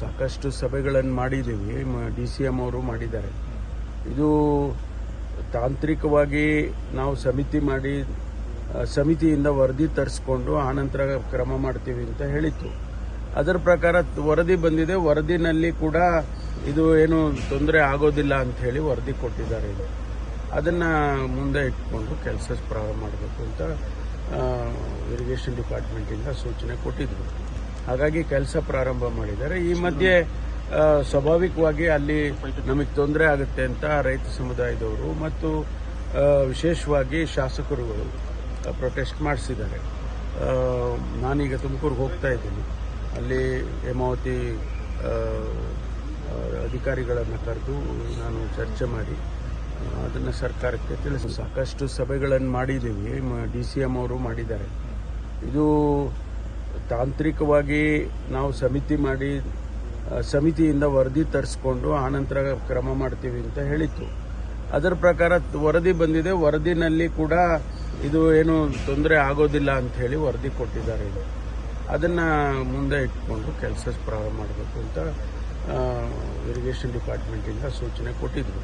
ಸಾಕಷ್ಟು ಸಭೆಗಳನ್ನು ಮಾಡಿದ್ದೀವಿ ಡಿ ಸಿ ಎಂ ಅವರು ಮಾಡಿದ್ದಾರೆ. ಇದು ತಾಂತ್ರಿಕವಾಗಿ ನಾವು ಸಮಿತಿ ಮಾಡಿ ಸಮಿತಿಯಿಂದ ವರದಿ ತರಿಸ್ಕೊಂಡು ಆನಂತರ ಕ್ರಮ ಮಾಡ್ತೀವಿ ಅಂತ ಹೇಳಿತ್ತು. ಅದರ ಪ್ರಕಾರ ವರದಿ ಬಂದಿದೆ. ವರದಿನಲ್ಲಿ ಕೂಡ ಇದು ಏನು ತೊಂದರೆ ಆಗೋದಿಲ್ಲ ಅಂತ ಹೇಳಿ ವರದಿ ಕೊಟ್ಟಿದ್ದಾರೆ. ಅದನ್ನು ಮುಂದೆ ಇಟ್ಕೊಂಡು ಕೆಲಸ ಪ್ರಾರಂಭ ಮಾಡಬೇಕು ಅಂತ ಇರಿಗೇಷನ್ ಡಿಪಾರ್ಟ್ಮೆಂಟಿಂದ ಸೂಚನೆ ಕೊಟ್ಟಿದ್ರು. ಹಾಗಾಗಿ ಕೆಲಸ ಪ್ರಾರಂಭ ಮಾಡಿದ್ದಾರೆ. ಈ ಮಧ್ಯೆ ಸ್ವಾಭಾವಿಕವಾಗಿ ಅಲ್ಲಿ ನಮಗೆ ತೊಂದರೆ ಆಗುತ್ತೆ ಅಂತ ರೈತ ಸಮುದಾಯದವರು ಮತ್ತು ವಿಶೇಷವಾಗಿ ಶಾಸಕರುಗಳು ಪ್ರೊಟೆಸ್ಟ್ ಮಾಡಿಸಿದ್ದಾರೆ. ನಾನೀಗ ತುಮಕೂರಿಗೆ ಹೋಗ್ತಾ ಇದ್ದೀನಿ. ಅಲ್ಲಿ ಹೇಮಾವತಿ ಅಧಿಕಾರಿಗಳನ್ನು ಕರೆದು ನಾನು ಚರ್ಚೆ ಮಾಡಿ ಅದನ್ನು ಸರ್ಕಾರಕ್ಕೆ ತಿಳಿಸಿ ಸಾಕಷ್ಟು ಸಭೆಗಳನ್ನು ಮಾಡಿದ್ದೀವಿ. ಡಿ ಸಿ ಎಂ ಅವರು ಮಾಡಿದ್ದಾರೆ. ಇದು ತಾಂತ್ರಿಕವಾಗಿ ನಾವು ಸಮಿತಿ ಮಾಡಿ ಸಮಿತಿಯಿಂದ ವರದಿ ತರಿಸ್ಕೊಂಡು ಆನಂತರ ಕ್ರಮ ಮಾಡ್ತೀವಿ ಅಂತ ಹೇಳಿತ್ತು. ಅದರ ಪ್ರಕಾರ ವರದಿ ಬಂದಿದೆ. ವರದಿನಲ್ಲಿ ಕೂಡ ಇದು ಏನು ತೊಂದರೆ ಆಗೋದಿಲ್ಲ ಅಂತ ಹೇಳಿ ವರದಿ ಕೊಟ್ಟಿದ್ದಾರೆ. ಅದನ್ನು ಮುಂದೆ ಇಟ್ಕೊಂಡು ಕೆಲಸ ಪ್ರಾರಂಭ ಮಾಡಬೇಕು ಅಂತ ಇರಿಗೇಷನ್ ಡಿಪಾರ್ಟ್ಮೆಂಟಿಂದ ಸೂಚನೆ ಕೊಟ್ಟಿದ್ರು.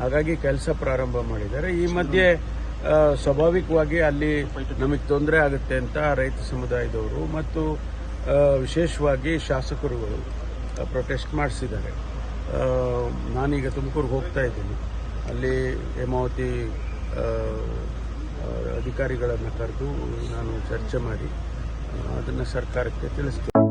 ಹಾಗಾಗಿ ಕೆಲಸ ಪ್ರಾರಂಭ ಮಾಡಿದ್ದಾರೆ. ಈ ಮಧ್ಯೆ ಸ್ವಾಭಾವಿಕವಾಗಿ ಅಲ್ಲಿ ನಮಗೆ ತೊಂದರೆ ಆಗುತ್ತೆ ಅಂತ ರೈತ ಸಮುದಾಯದವರು ಮತ್ತು ವಿಶೇಷವಾಗಿ ಶಾಸಕರುಗಳು ಪ್ರೊಟೆಸ್ಟ್ ಮಾಡಿಸಿದ್ದಾರೆ. ನಾನೀಗ ತುಮಕೂರಿಗೆ ಹೋಗ್ತಾ ಇದ್ದೀನಿ. ಅಲ್ಲಿ ಹೇಮಾವತಿ ಅಧಿಕಾರಿಗಳನ್ನು ಕರೆದು ನಾನು ಚರ್ಚೆ ಮಾಡಿ ಅದನ್ನು ಸರ್ಕಾರಕ್ಕೆ ತಿಳಿಸ್ತೀನಿ.